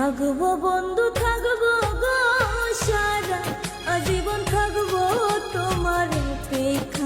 থাকব বন্ধু থাকব গো সারা। আজীবন থাকব তোমার অপেক্ষা।